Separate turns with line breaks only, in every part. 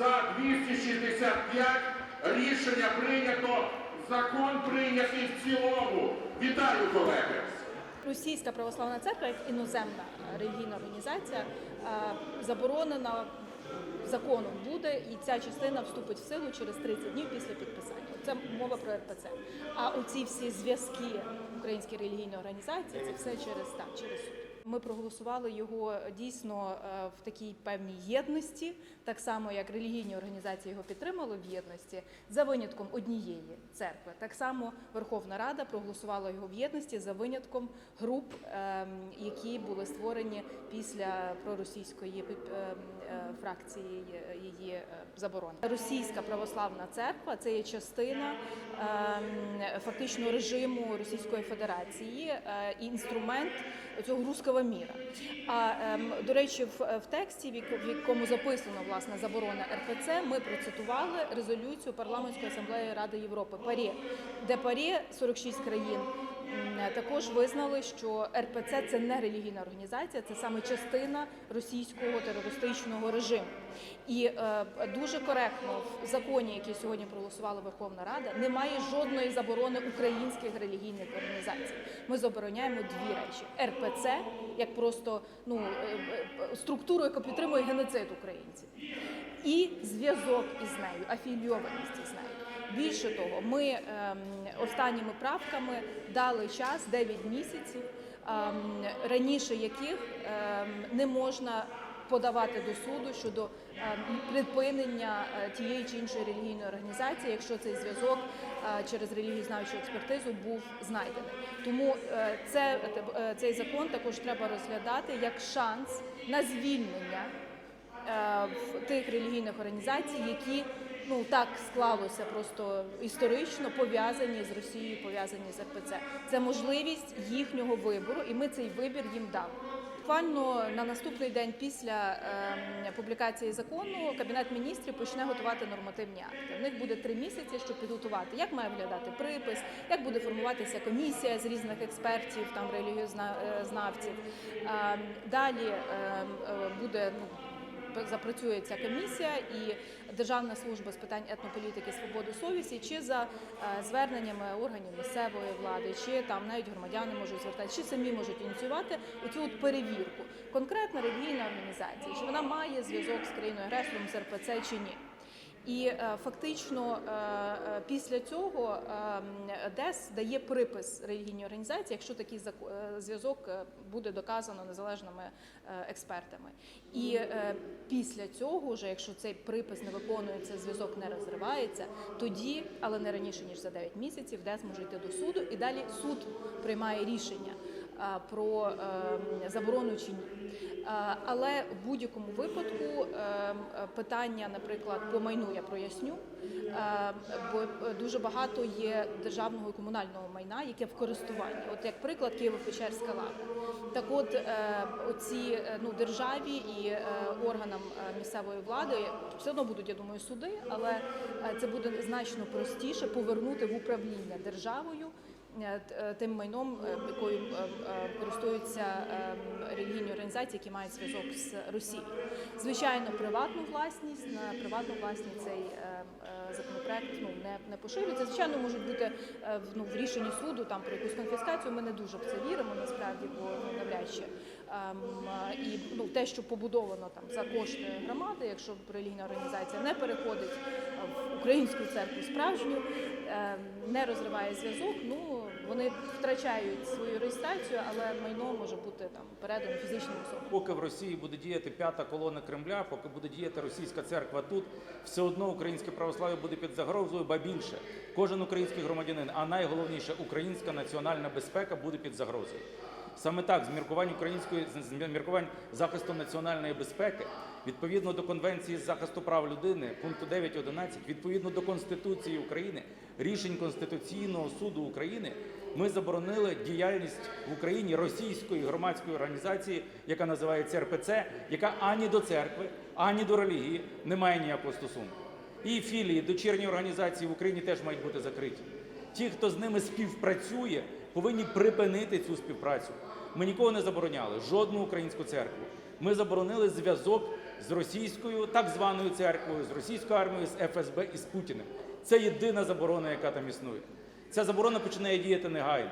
За 265 рішення прийнято. Закон прийнятий в цілому. Вітаю, колеги!
Російська православна церква, як іноземна релігійна організація, е, заборонена законом буде, і ця частина вступить в силу через 30 днів після підписання. Це мова про РПЦ. А оці всі зв'язки української релігійної організації це все через так, через суд. Ми проголосували його дійсно е, в такій певній єдності, так само як релігійні організації його підтримали в єдності, за винятком однієї церкви. Так само Верховна Рада проголосувала його в єдності за винятком груп, ем, які були створені після проросійської ем, е, фракції е, її е, заборони. Російська православна церква це є частина ем, фактично режиму Російської Федерації е, і інструмент цього руського міра. А ем, до речі, в, тексті, в яко- в якому записано власне заборона РПЦ, ми процитували резолюцію парламентської асамблеї Ради Європи ПАРЄ, де ПАРЄ 46 країн. М, Також визнали, що РПЦ це не релігійна організація, це саме частина російського терористичного режиму. І е, дуже коректно в законі, який сьогодні проголосувала Верховна Рада, немає жодної заборони українських релігійних організацій. Ми забороняємо дві речі: РПЦ як просто ну е, е, структуру, яка підтримує геноцид українців, і зв'язок із нею, афілійованість із нею. Більше того, ми ем, останніми правками дали час 9 місяців, ем, раніше яких ем, не можна подавати до суду щодо припинення е, тієї чи іншої релігійної організації, якщо цей зв'язок е, через релігієзнавчу експертизу був знайдений. Тому е, це, цей закон також треба розглядати як шанс на звільнення тих релігійних організацій, які ну так склалося просто історично пов'язані з Росією, пов'язані з РПЦ. Це можливість їхнього вибору, і ми цей вибір їм дали. Буквально на наступний день після ем, публікації закону кабінет міністрів почне готувати нормативні акти. В них буде три місяці, щоб підготувати, як має виглядати припис, як буде формуватися комісія з різних експертів, там релігіознавців. Ем, Далі ем, е, буде ну запрацює ця комісія і Державна служба з питань етнополітики, свободи совісті, чи за е, зверненнями органів місцевої влади, чи там навіть громадяни можуть звертатися, чи самі можуть ініціювати оцю от перевірку. Конкретна релігійна організація, чи вона має зв'язок з країною агресором з РПЦ чи ні. І е, фактично е, е, після цього ДЕС дає припис релігійній організації, якщо такий зв'язок буде доказано незалежними експертами. І після цього, вже якщо цей припис не виконується, зв'язок не розривається, тоді, але не раніше ніж за 9 місяців, ДЕС може йти до суду, і далі суд приймає рішення про е, заборону чи ні. Е, Але в будь-якому випадку е, е, питання, наприклад, по майну я проясню, е, бо дуже багато є державного і комунального майна, яке в користуванні. От як приклад Києво-Печерська лавра. Так от е, оці е, ну, державі і е, органам е, місцевої влади все одно будуть, я думаю, суди, але е, це буде значно простіше повернути в управління державою е, е, тим майном, е, якою е, е, користуються е, релігійні організації, які мають зв'язок з Росією. Звичайно, приватну власність на приватну власність цей е, е, законопроект ну не, не поширюється. Звичайно, можуть бути е, ну, в рішенні суду там про якусь конфіскацію. Ми не дуже в це віримо насправді, бо ну, навряд чи. Ем, е, і ну, те, що побудовано там за кошти громади, якщо релігійна організація не переходить в українську церкву справжню, ем, не розриває зв'язок, ну вони втрачають свою реєстрацію, але майно може бути там передано фізичним особам.
Поки в Росії буде діяти п'ята колона Кремля, поки буде діяти російська церква тут, все одно українське православ'я буде під загрозою, ба більше. Кожен український громадянин, а найголовніше українська національна безпека буде під загрозою. Саме так, з міркувань української з- міркувань захисту національної безпеки, відповідно до Конвенції з захисту прав людини, пункту 9.11, відповідно до Конституції України, рішень Конституційного суду України, ми заборонили діяльність в Україні російської громадської організації, яка називається РПЦ, яка ані до церкви, ані до релігії не має ніякого стосунку. І філії, дочірні організації в Україні теж мають бути закриті. Ті, хто з ними співпрацює, повинні припинити цю співпрацю. Ми нікого не забороняли, жодну українську церкву. Ми заборонили зв'язок з російською так званою церквою, з російською армією, з ФСБ і з Путіним. Це єдина заборона, яка там існує. Ця заборона починає діяти негайно.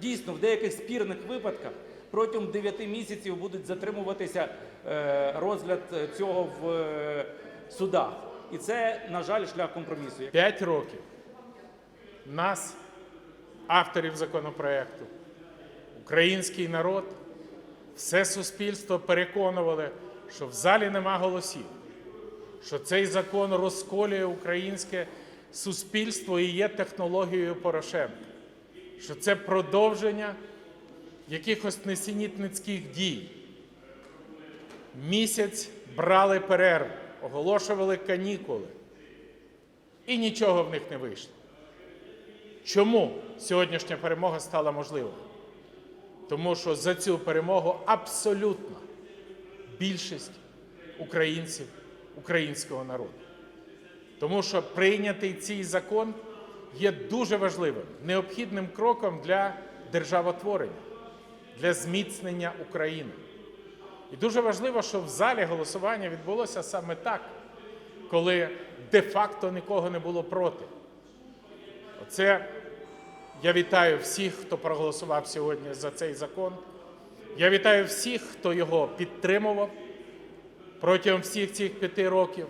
Дійсно, в деяких спірних випадках протягом 9 місяців будуть затримуватися е, розгляд е, цього в е, судах. І це, на жаль, шлях компромісу.
П'ять років нас, авторів законопроекту, український народ, все суспільство переконували, що в залі нема голосів, що цей закон розколює українське суспільство і є технологією Порошенка, що це продовження якихось несенітницьких дій. Місяць брали перерву, оголошували канікули і нічого в них не вийшло. Чому сьогоднішня перемога стала можливою? Тому що за цю перемогу абсолютна більшість українців, українського народу. Тому що прийнятий цей закон є дуже важливим, необхідним кроком для державотворення, для зміцнення України. І дуже важливо, що в залі голосування відбулося саме так, коли де-факто нікого не було проти. Оце я вітаю всіх, хто проголосував сьогодні за цей закон. Я вітаю всіх, хто його підтримував протягом всіх цих п'яти років.